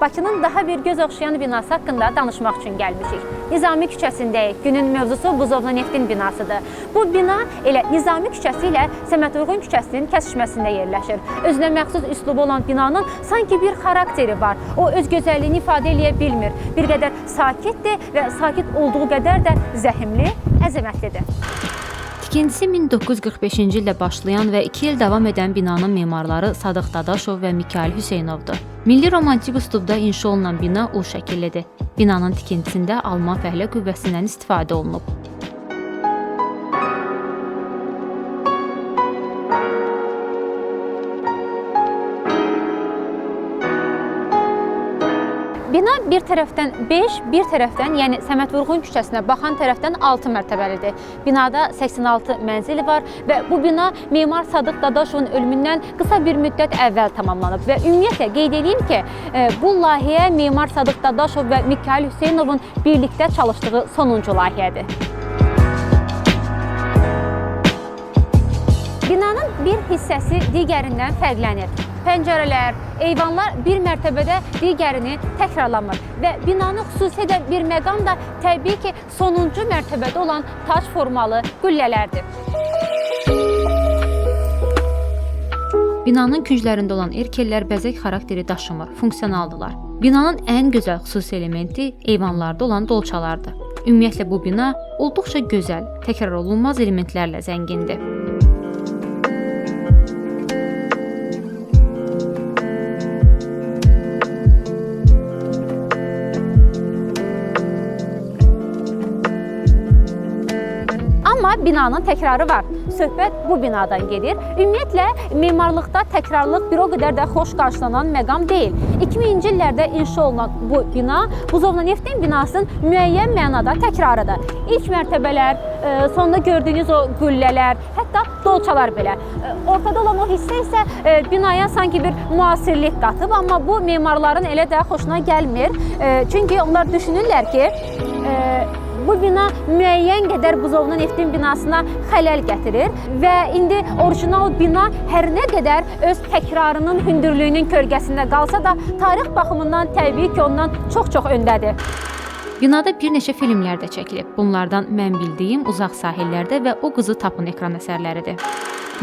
Bakının daha bir göz oxşayan binası haqqında danışmaq üçün gəlmişik. Nizami küçəsindəyik. Günün mövzusu Buzovna Neftin binasıdır. Bu bina elə Nizami küçəsi ilə Səməd Uyğun küçəsinin kəsişməsində yerləşir. Özünə məxsus üslubu olan binanın sanki bir xarakteri var. O öz gözəlliyini ifadə edə bilmir. Bir qədər sakitdir və sakit olduğu qədər də zəhimli, əzəmətlidir. Tikintisi 1945-ci ildə başlayan və 2 il davam edən binanın memarları Sadıq Dadaşov və Mikail Hüseynovdur. Milli romantik üslubda inşa olunan bina U şəkillidir. Binanın tikintisində Alman fəhlə qüvvəsindən istifadə olunub. Bina bir tərəfdən 5, bir tərəfdən, yəni Səməd Vurğun küçəsinə baxan tərəfdən 6 mərtəbəlidir. Binada 86 mənzili var və bu bina memar Sadıq Dadaşovun ölümündən qısa bir müddət əvvəl tamamlanıb və ümumiyyətlə qeyd edeyim ki, e, bu layihə memar Sadıq Dadaşov və Mikail Hüseynovun birlikdə çalışdığı sonuncu layihədir. Binanın bir hissəsi digərindən fərqlənir. Pəncərələr, eyvanlar bir mərtəbədə digərini təkrarlamır və binanı xüsusi edən bir məqam da təbii ki, sonuncu mərtəbədə olan tac formalı qüllələrdir. Binanın künclərində olan erkellər bəzək xarakteri daşımır, funksionaldılar. Binanın ən gözəl xüsusi elementi eyvanlarda olan dolçalardır. Ümumiyyətlə bu bina olduqca gözəl, təkrar olunmaz elementlərlə zəngindir. Amma binanın təkrarı var. Söhbət bu binadan gedir. Ümumiyyətlə memarlıqda təkrarlıq bir o qədər də xoş qarşılanan məqam deyil. 2000-ci illərdə inşa olunan bu bina Buzovna Neftin binasının müəyyən mənada təkrarıdır. İlk mərtəbələr, e, sonda gördüyünüz o qüllələr, hətta dolçalar belə. E, Ortada olan o hissə isə e, binaya sanki bir müasirlik qatıb, amma bu memarların elə də xoşuna gəlmir. Çünki onlar düşünürlər ki, bu bina müəyyən qədər buzovna neftin binasına xələl gətirir və indi orijinal bina hər nə qədər öz təkrarının hündürlüyünün kölgəsində qalsa da tarix baxımından təbii ki, ondan çox-çox öndədir. Binada bir neçə filmlər də çəkilib. Bunlardan mən bildiyim Uzaq sahillərdə və O qızı tapın ekran əsərləridir.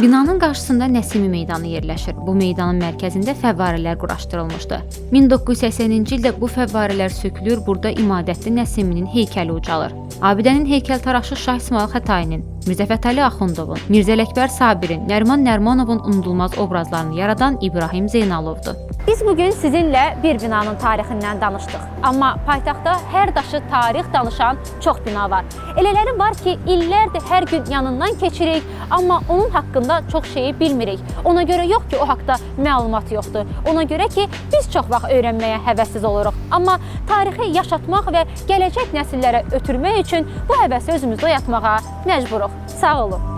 Binanın qarşısında Nəsimi meydanı yerləşir. Bu meydanın mərkəzində fəvvarələr quraşdırılmışdı. 1980-ci ildə bu fəvvarələr sökülür, burada İmadətli Nəsiminin heykəli ucalır. Abidənin heykəltaraşı Şah İsmayıl Xətainin, Mirzə Fətəli Axundovun, Mirzə Ələkbər Sabirin, Nəriman Nərmanovun unudulmaz obrazlarını yaradan İbrahim Zeynalovdur. Biz bu gün sizinlə bir binanın tarixindən danışdıq. Amma paytaxtda hər daşı tarix danışan çox bina var. Elələri var ki, illərdir hər gün yanından keçirik, amma onun haqqında çox şeyi bilmirik. Ona görə yox ki, o haqqda məlumat yoxdur. Ona görə ki, biz çox vaxt öyrənməyə həvəssiz oluruq. Amma tarixi yaşatmaq və gələcək nəsillərə ötürmək üçün bu həvəsi özümüzdə oyatmağa məcburuq. Sağ olun.